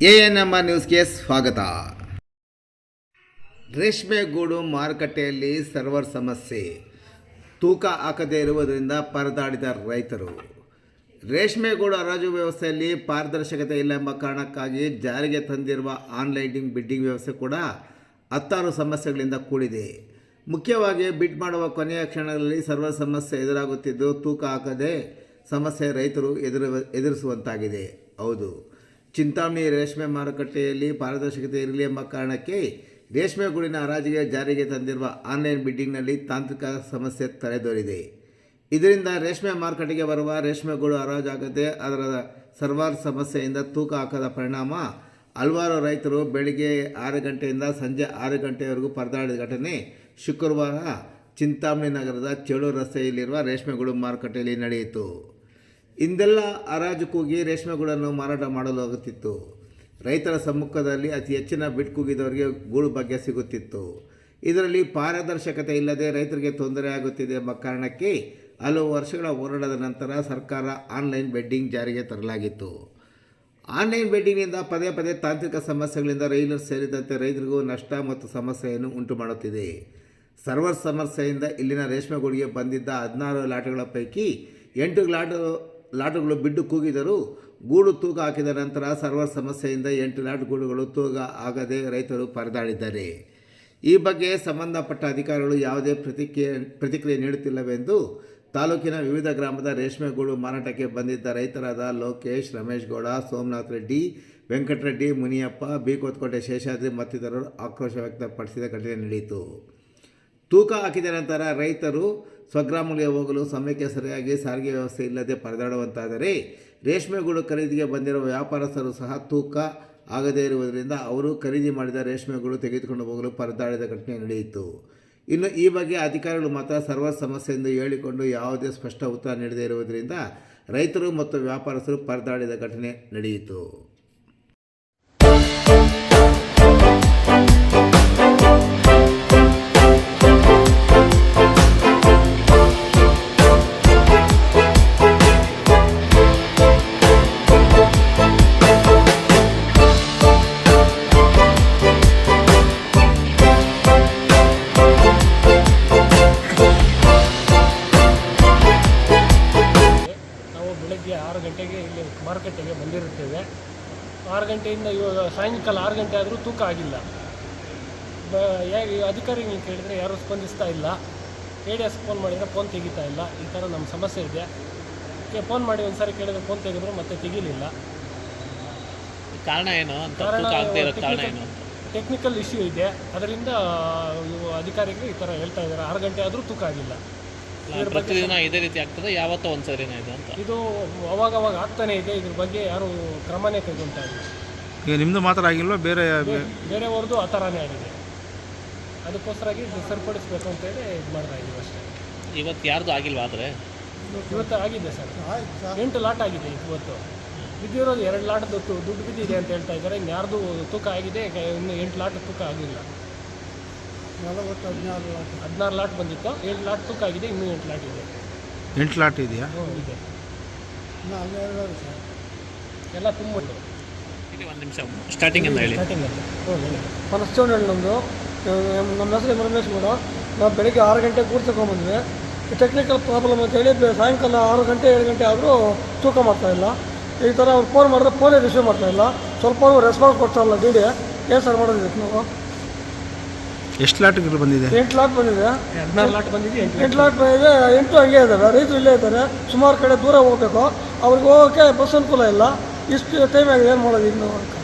A N M R ನ್ಯೂಸ್ಗೆ ಸ್ವಾಗತ. ರೇಷ್ಮೆ ಗೂಡು ಮಾರುಕಟ್ಟೆಯಲ್ಲಿ ಸರ್ವರ್ ಸಮಸ್ಯೆ. ತೂಕ ಹಾಕದೇ ಇರುವುದರಿಂದ ಪರದಾಡಿದ ರೈತರು. ರೇಷ್ಮೆ ಗೂಡು ಹರಾಜು ವ್ಯವಸ್ಥೆಯಲ್ಲಿ ಪಾರದರ್ಶಕತೆ ಇಲ್ಲ ಎಂಬ ಕಾರಣಕ್ಕಾಗಿ ಜಾರಿಗೆ ತಂದಿರುವ ಆನ್ಲೈನ್ ಬಿಡ್ಡಿಂಗ್ ವ್ಯವಸ್ಥೆ ಕೂಡ ಹತ್ತಾರು ಸಮಸ್ಯೆಗಳಿಂದ ಕೂಡಿದೆ. ಮುಖ್ಯವಾಗಿ ಬಿಡ್ ಮಾಡುವ ಕೊನೆಯ ಕ್ಷಣಗಳಲ್ಲಿ ಸರ್ವರ್ ಸಮಸ್ಯೆ ಎದುರಾಗುತ್ತಿದ್ದು ತೂಕ ಹಾಕದೆ ಸಮಸ್ಯೆ ರೈತರು ಎದುರು, ಎದುರಿಸುವಂತಾಗಿದೆ. ಹೌದು. ಚಿಂತಾಮಣಿ ರೇಷ್ಮೆ ಮಾರುಕಟ್ಟೆಯಲ್ಲಿ ಪಾರದರ್ಶಕತೆ ಇರಲಿ ಎಂಬ ಕಾರಣಕ್ಕೆ ರೇಷ್ಮೆ ಗೂಡಿನ ಹರಾಜಿಗೆ ಜಾರಿಗೆ ತಂದಿರುವ ಆನ್ಲೈನ್ ಬಿಡ್ಡಿಂಗ್ನಲ್ಲಿ ತಾಂತ್ರಿಕ ಸಮಸ್ಯೆ ತಲೆದೋರಿದೆ. ಇದರಿಂದ ರೇಷ್ಮೆ ಮಾರುಕಟ್ಟೆಗೆ ಬರುವ ರೇಷ್ಮೆ ಗೂಡು ಹರಾಜಾಗದೆ ಅದರ ಸರ್ವರ್ ಸಮಸ್ಯೆಯಿಂದ ತೂಕ ಹಾಕದ ಪರಿಣಾಮ ಹಲವಾರು ರೈತರು ಬೆಳಿಗ್ಗೆ ಆರು ಗಂಟೆಯಿಂದ ಸಂಜೆ ಆರು ಗಂಟೆವರೆಗೂ ಪರದಾಡಿದ ಘಟನೆ ಶುಕ್ರವಾರ ಚಿಂತಾಮಣಿ ನಗರದ ಚೇಳು ರಸ್ತೆಯಲ್ಲಿರುವ ರೇಷ್ಮೆಗೂಡು ಮಾರುಕಟ್ಟೆಯಲ್ಲಿ ನಡೆಯಿತು. ಇಂದೆಲ್ಲ ಕೂಗಿ ರೇಷ್ಮೆಗೂಡನ್ನು ಮಾರಾಟ ಮಾಡಲು ಆಗುತ್ತಿತ್ತು. ರೈತರ ಸಮ್ಮುಖದಲ್ಲಿ ಅತಿ ಹೆಚ್ಚಿನ ಬಿಟ್ ಕೂಗಿದವರಿಗೆ ಗೂಳು ಭಾಗ್ಯ ಸಿಗುತ್ತಿತ್ತು. ಇದರಲ್ಲಿ ಪಾರದರ್ಶಕತೆ ಇಲ್ಲದೆ ರೈತರಿಗೆ ತೊಂದರೆ ಆಗುತ್ತಿದೆ ಎಂಬ ಕಾರಣಕ್ಕೆ ಹಲವು ವರ್ಷಗಳ ಹೋರಾಟದ ನಂತರ ಸರ್ಕಾರ ಆನ್ಲೈನ್ ಬೆಡ್ಡಿಂಗ್ ಜಾರಿಗೆ ತರಲಾಗಿತ್ತು. ಆನ್ಲೈನ್ ಬೆಡ್ಡಿಂಗ್ನಿಂದ ಪದೇ ಪದೇ ತಾಂತ್ರಿಕ ಸಮಸ್ಯೆಗಳಿಂದ ರೈಲರ್ ಸೇರಿದಂತೆ ರೈತರಿಗೂ ನಷ್ಟ ಮತ್ತು ಸಮಸ್ಯೆಯನ್ನು ಉಂಟು ಮಾಡುತ್ತಿದೆ. ಸರ್ವರ್ ಸಮಸ್ಯೆಯಿಂದ ಇಲ್ಲಿನ ರೇಷ್ಮೆಗೂಡಿಗೆ ಬಂದಿದ್ದ ಹದಿನಾರು ಲಾಟುಗಳ ಪೈಕಿ ಎಂಟು ಲಾಟು ಲಾಟುಗಳು ಬಿಡ್ಡು ಕೂಗಿದರೂ. ಗೂಡು ತೂಕ ಹಾಕಿದ ನಂತರ ಸರ್ವರ್ ಸಮಸ್ಯೆಯಿಂದ ಎಂಟು ಲಾಟ್ ಗೂಡುಗಳು ತೂಕ ಆಗದೆ ರೈತರು ಪರದಾಡಿದ್ದಾರೆ. ಈ ಬಗ್ಗೆ ಸಂಬಂಧಪಟ್ಟ ಅಧಿಕಾರಿಗಳು ಯಾವುದೇ ಪ್ರತಿಕ್ರಿಯೆ ಪ್ರತಿಕ್ರಿಯೆ ನೀಡುತ್ತಿಲ್ಲವೆಂದು ತಾಲೂಕಿನ ವಿವಿಧ ಗ್ರಾಮದ ರೇಷ್ಮೆಗೂಡು ಮಾರಾಟಕ್ಕೆ ಬಂದಿದ್ದ ರೈತರಾದ ಲೋಕೇಶ್, ರಮೇಶ್ ಗೌಡ, ಸೋಮನಾಥ್ ರೆಡ್ಡಿ ವೆಂಕಟರೆಡ್ಡಿ ಮುನಿಯಪ್ಪ ಬಿ ಕೋತ್ಕೋಟೆ ಶೇಷಾದ್ರಿ ಮತ್ತಿತರರು ಆಕ್ರೋಶ ವ್ಯಕ್ತಪಡಿಸಿದ ಘಟನೆ ನಡೆಯಿತು. ತೂಕ ಹಾಕಿದ ನಂತರ ರೈತರು ಸ್ವಗ್ರಾಮಗಳಿಗೆ ಹೋಗಲು ಸಮಯಕ್ಕೆ ಸರಿಯಾಗಿ ಸಾರಿಗೆ ವ್ಯವಸ್ಥೆ ಇಲ್ಲದೆ ಪರದಾಡುವಂತಾದರೆ ರೇಷ್ಮೆಗೂಡು ಖರೀದಿಗೆ ಬಂದಿರುವ ವ್ಯಾಪಾರಸ್ಥರು ಸಹ ತೂಕ ಆಗದೇ ಇರುವುದರಿಂದ ಅವರು ಖರೀದಿ ಮಾಡಿದ ರೇಷ್ಮೆಗಳು ತೆಗೆದುಕೊಂಡು ಹೋಗಲು ಪರದಾಡಿದ ಘಟನೆ ನಡೆಯಿತು. ಇನ್ನು ಈ ಬಗ್ಗೆ ಅಧಿಕಾರಿಗಳು ಮಾತ್ರ ಸರ್ವರ್ ಸಮಸ್ಯೆ ಎಂದು ಹೇಳಿಕೊಂಡು ಯಾವುದೇ ಸ್ಪಷ್ಟ ಉತ್ತರ ನೀಡದೇ ಇರುವುದರಿಂದ ರೈತರು ಮತ್ತು ವ್ಯಾಪಾರಸ್ಥರು ಪರದಾಡಿದ ಘಟನೆ ನಡೆಯಿತು. ಇಲ್ಲಿ ಮಾರುಕಟ್ಟೆಗೆ ಬಂದಿರುತ್ತೇವೆ. ಆರು ಗಂಟೆಯಿಂದ ಇವಾಗ ಸಾಯಂಕಾಲ ಆರು ಗಂಟೆ ಆದರೂ ತೂಕ ಆಗಿಲ್ಲ. ಬ ಅಧಿಕಾರಿಗಳು ಕೇಳಿದರೆ ಯಾರೂ ಸ್ಪಂದಿಸ್ತಾ ಇಲ್ಲ. ಎ ಡಿ ಎಸ್ ಫೋನ್ ಮಾಡಿದರೆ ಫೋನ್ ತೆಗಿತಾ ಇಲ್ಲ. ಈ ಥರ ನಮ್ಮ ಸಮಸ್ಯೆ ಇದೆ. ಫೋನ್ ಮಾಡಿ ಒಂದು ಸಾರಿ ಕೇಳಿದ್ರೆ ಫೋನ್ ತೆಗೆದ್ರು ಮತ್ತೆ ತೆಗಿಲಿಲ್ಲ. ಕಾರಣ ಏನು ಕಾರಣ ಏನು ಟೆಕ್ನಿಕಲ್ ಇಶ್ಯೂ ಇದೆ. ಅದರಿಂದ ಅಧಿಕಾರಿಗಳು ಈ ಥರ ಹೇಳ್ತಾ ಇದ್ದಾರೆ. ಆರು ಗಂಟೆ ಆದರೂ ತೂಕ ಆಗಿಲ್ಲ. ಪ್ರತಿದಿನ ಇದೇ ರೀತಿ ಆಗ್ತದೆ ಯಾವತ್ತೋ ಒಂದು ಸರಿನ ಇದು ಅಂತ. ಇದು ಅವಾಗವಾಗ ಅವಾಗ ಆಗ್ತಾನೆ ಇದೆ ಇದ್ರ ಬಗ್ಗೆ ಯಾರು ಕ್ರಮನೇ ಕೈಗೊಳ್ತಾ ಇಲ್ಲ. ಈಗ ನಿಮ್ಮದು ಮಾತ್ರ ಆಗಿಲ್ವಾ? ಬೇರೆ ಬೇರೆಯವ್ರದ್ದು ಆ ಥರನೇ ಆಗಿದೆ. ಅದಕ್ಕೋಸ್ಕರಾಗಿ ಇದು ಸರಿಪಡಿಸ್ಬೇಕು ಅಂತೇಳಿ ಇದು ಮಾಡ್ತಾ ಇದ್ದೀವಿ ಅಷ್ಟೇ. ಇವತ್ತು ಯಾರ್ದು ಆಗಿಲ್ವಾ ಆದರೆ? ಇವತ್ತು ಆಗಿದೆ ಸರ್. ಎಂಟು ಲಾಟ್ ಆಗಿದೆ ಇವತ್ತು. ಬಿದ್ದಿರೋದು ಎರಡು ಲಾಟ್ ದುಡ್ಡು ದುಡ್ಡು ಬಿದ್ದಿದೆ ಅಂತ ಹೇಳ್ತಾ ಇದ್ದಾರೆ ಇನ್ನು ಯಾರ್ದು ತೂಕ ಆಗಿದೆ ಇನ್ನು ಎಂಟು ಲಾಟ್ ತೂಕ ಆಗಿಲ್ಲ. ಹದಿನಾರು ಲಾಟ್. ಬಂದಿತ್ತು. ಏಳು ಲಾಟ್ ತೂಕ ಆಗಿದೆ ಇನ್ನೂ ಎಂಟು ಲಾಟ್ ಇದೆ. ಎಂಟು ಲಾಟ್ ಇದೆಯಾ? ಹ್ಞೂ ಇದೆ. ಎಲ್ಲ ತುಂಬ ಒಂದು ನಿಮಿಷ. ಸ್ಟಾರ್ಟಿಂಗಿಂದ ಹೇಳಿ. ಸ್ಟಾರ್ಟಿಂಗ್ ಅಂತ ಫನಸ್ಟೋನ್ ಹೇಳಿ. ನಮ್ಮದು ನಮ್ಮ ಹೆಸರು ರಮೇಶ್ ಕೂಡ ನಾವು ಬೆಳಿಗ್ಗೆ ಆರು ಗಂಟೆ ಕೂರ್ ತಗೊಂಬಂದ್ವಿ ಟೆಕ್ನಿಕಲ್ ಪ್ರಾಬ್ಲಮ್ ಅಂತ ಹೇಳಿ ಸಾಯಂಕಾಲ ಆರು ಗಂಟೆ ಏಳು ಗಂಟೆ ಆದರೂ ತೂಕ ಮಾಡ್ತಾ ಇಲ್ಲ. ಈ ಥರ ಅವ್ರು ಫೋನ್ ಮಾಡಿದ್ರೆ ಫೋನೇ ರಿಸೀವ್ ಮಾಡ್ತಾ ಇಲ್ಲ. ಸ್ವಲ್ಪ ರೆಸ್ಪಾನ್ಸ್ ಕೊಡ್ತಾ ಇಲ್ಲ ಡಿ ಡಿ ಏನು ಸರ್ ಮಾಡೋದು ಇದಕ್ಕೆ ನಾವು? ಎಷ್ಟು ಲಾಟ್ಗಳು ಬಂದಿದೆ? ಎಂಟು ಲಾಟ್ ಬಂದಿದೆ. ಹದಿನಾರು ಲಾಟ್ ಬಂದಿದೆ ಎಂಟು ಲಾಟ್ ಬಂದಿದೆ ಎಂಟು ಹಂಗೆ ಇದ್ದಾರೆ. ರೈತರು ಇಲ್ಲೇ ಇದ್ದಾರೆ. ಸುಮಾರು ಕಡೆ ದೂರ ಹೋಗಬೇಕು. ಅವ್ರಿಗೆ ಹೋಗೋಕ್ಕೆ ಬಸ್ ಅನುಕೂಲ ಇಲ್ಲ. ಇಷ್ಟು ಟೈಮ್ ಆಗಿದೆ ಏನು ಮಾಡೋದು ಇನ್ನು? ನಾವು